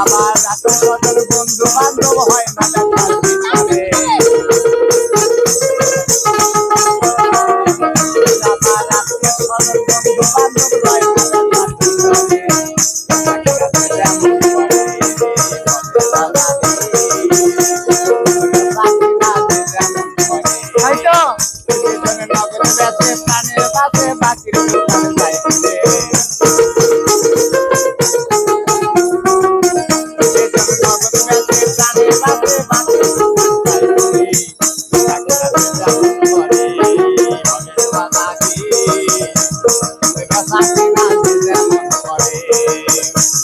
আমার আত্মীয় বন্ধু বান্ধব হয় না দেখার ভিতরে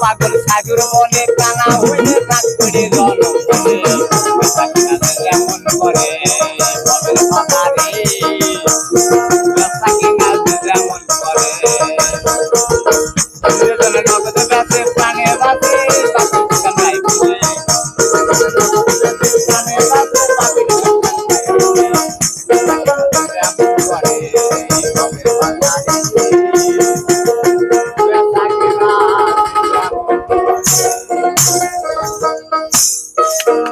পাগল সাধুর মনে কানা হইলে রাগ করে জল কেমন করে বদল মাতারে যেমন করে। Música